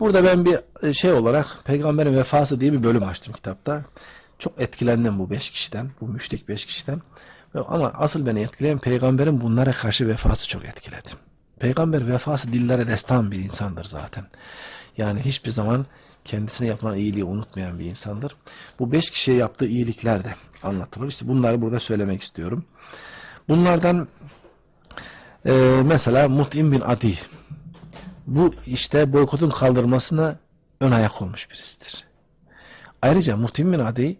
Burada ben bir e, şey olarak peygamberin vefası diye bir bölüm açtım kitapta. Çok etkilendim bu beş kişiden, bu müşrik beş kişiden. Ama asıl beni etkileyen peygamberin bunlara karşı vefası çok etkiledi. Peygamber vefası dillere destan bir insandır zaten. Yani hiçbir zaman kendisine yapılan iyiliği unutmayan bir insandır. Bu beş kişiye yaptığı iyilikler de anlatılır. İşte bunları burada söylemek istiyorum. Bunlardan e, mesela Mut'im bin Adi. Bu işte boykotun kaldırılmasına ön ayak olmuş birisidir. Ayrıca Mut'im bin Adi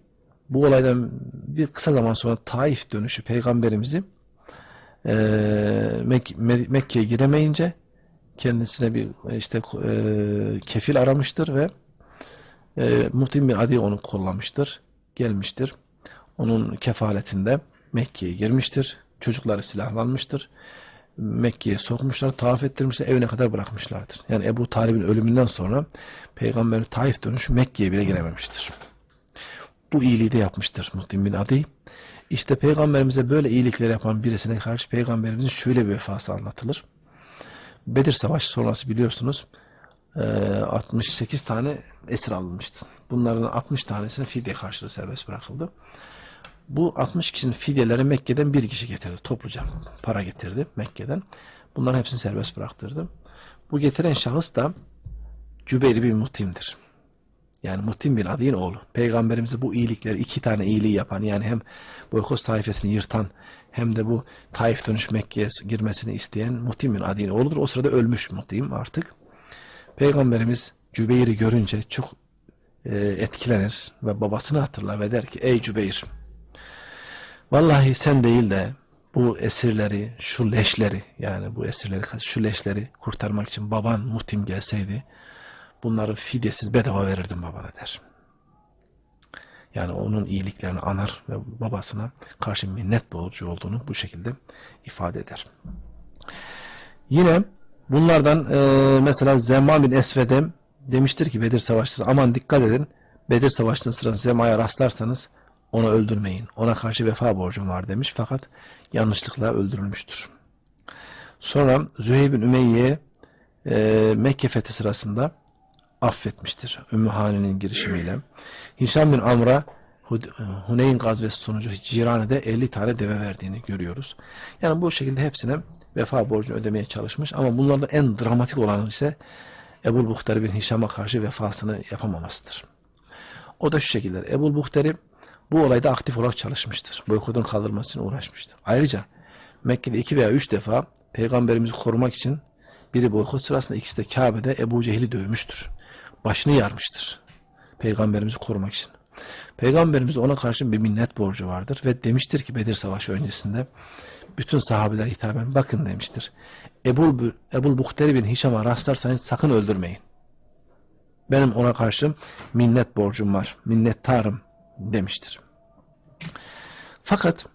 bu olaydan bir kısa zaman sonra Taif dönüşü peygamberimizi e, Mek- Me- Mekke'ye giremeyince kendisine bir işte e, kefil aramıştır ve e, Muhtim bin Adi onu kollamıştır. Gelmiştir. Onun kefaletinde Mekke'ye girmiştir. Çocukları silahlanmıştır. Mekke'ye sokmuşlar, tavaf ettirmişler, evine kadar bırakmışlardır. Yani Ebu Talib'in ölümünden sonra Peygamber Taif dönüşü Mekke'ye bile girememiştir. Bu iyiliği de yapmıştır Muhtim bin Adi. İşte Peygamberimize böyle iyilikler yapan birisine karşı Peygamberimizin şöyle bir vefası anlatılır. Bedir Savaşı sonrası biliyorsunuz e, 68 tane esir alınmıştı. Bunların 60 tanesine fidye karşılığı serbest bırakıldı. Bu 60 kişinin fidyeleri Mekke'den bir kişi getirdi. Topluca para getirdi Mekke'den. Bunların hepsini serbest bıraktırdı. Bu getiren şahıs da Cübeyr bin Mutim'dir. Yani Mutim bin Adi'nin oğlu. Peygamberimize bu iyilikleri iki tane iyiliği yapan yani hem boykot sayfasını yırtan hem de bu Taif dönüş Mekke'ye girmesini isteyen Mutim bin Adi'nin oğludur. O sırada ölmüş Mutim artık. Peygamberimiz Cübeyr'i görünce çok e, etkilenir ve babasını hatırlar ve der ki ey Cübeyr vallahi sen değil de bu esirleri, şu leşleri yani bu esirleri, şu leşleri kurtarmak için baban Mutim gelseydi bunları fidyesiz bedava verirdim babana der. Yani onun iyiliklerini anar ve babasına karşı minnet borcu olduğunu bu şekilde ifade eder. Yine bunlardan e, mesela Zemma bin Esved'e demiştir ki Bedir Savaşı'nda aman dikkat edin Bedir Savaşı'nın sırasında Zemma'ya rastlarsanız onu öldürmeyin. Ona karşı vefa borcum var demiş fakat yanlışlıkla öldürülmüştür. Sonra Züheyb bin Ümeyye'ye e, Mekke fethi sırasında affetmiştir. Ümmü girişimiyle. Hişam bin Amr'a Huneyn gazvesi sonucu Cirane'de 50 tane deve verdiğini görüyoruz. Yani bu şekilde hepsine vefa borcunu ödemeye çalışmış ama bunlardan en dramatik olan ise Ebul Buhtari bin Hişam'a karşı vefasını yapamamasıdır. O da şu şekilde. Ebul Buhtari bu olayda aktif olarak çalışmıştır. Boykotun kaldırılması için uğraşmıştır. Ayrıca Mekke'de iki veya üç defa peygamberimizi korumak için biri boykot sırasında ikisi de Kabe'de Ebu Cehil'i dövmüştür. Başını yarmıştır. Peygamberimizi korumak için. Peygamberimiz ona karşı bir minnet borcu vardır ve demiştir ki Bedir Savaşı öncesinde bütün sahabeler hitaben bakın demiştir. Ebul, Ebul Buhteri bin Hişam'a rastlarsanız sakın öldürmeyin. Benim ona karşı minnet borcum var. Minnettarım demiştir. Fakat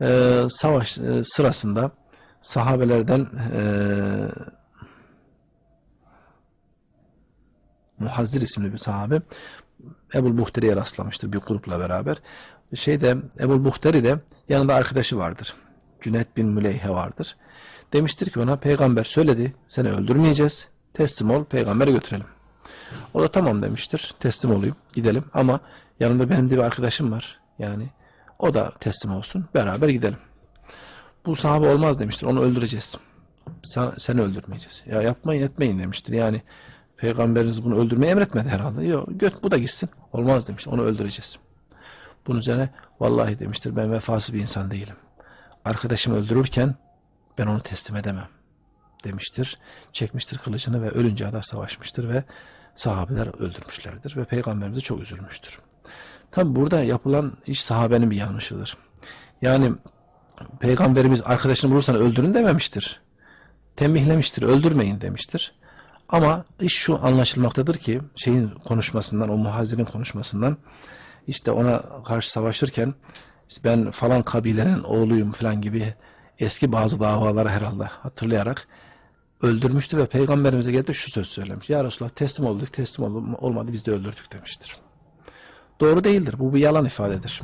e, savaş e, sırasında sahabelerden e, Muhazzir isimli bir sahabe Ebul Buhteri'ye rastlamıştır bir grupla beraber. Şeyde Ebul Buhteri de yanında arkadaşı vardır. Cüneyt bin Müleyhe vardır. Demiştir ki ona peygamber söyledi seni öldürmeyeceğiz. Teslim ol peygambere götürelim. O da tamam demiştir. Teslim olayım gidelim ama yanımda benim de bir arkadaşım var. Yani o da teslim olsun beraber gidelim. Bu sahabe olmaz demiştir. Onu öldüreceğiz. Sen, seni öldürmeyeceğiz. Ya yapmayın etmeyin demiştir. Yani Peygamberiniz bunu öldürmeyi emretmedi herhalde. Yok göt bu da gitsin. Olmaz demiş. Onu öldüreceğiz. Bunun üzerine vallahi demiştir ben vefası bir insan değilim. Arkadaşımı öldürürken ben onu teslim edemem demiştir. Çekmiştir kılıcını ve ölünce kadar savaşmıştır ve sahabeler öldürmüşlerdir ve peygamberimiz çok üzülmüştür. Tabi burada yapılan iş sahabenin bir yanlışıdır. Yani peygamberimiz arkadaşını vurursan öldürün dememiştir. Tembihlemiştir, öldürmeyin demiştir. Ama iş şu anlaşılmaktadır ki şeyin konuşmasından, o muhazirin konuşmasından işte ona karşı savaşırken işte ben falan kabilenin oğluyum falan gibi eski bazı davaları herhalde hatırlayarak öldürmüştü ve peygamberimize geldi şu söz söylemiş. Ya Resulallah teslim olduk, teslim olmadı biz de öldürdük demiştir. Doğru değildir. Bu bir yalan ifadedir.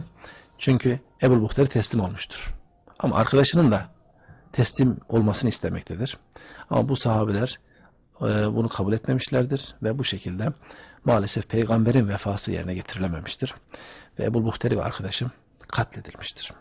Çünkü Ebul Buhtari teslim olmuştur. Ama arkadaşının da teslim olmasını istemektedir. Ama bu sahabeler e, bunu kabul etmemişlerdir ve bu şekilde maalesef peygamberin vefası yerine getirilememiştir. Ve Ebu Buhteri ve arkadaşım katledilmiştir.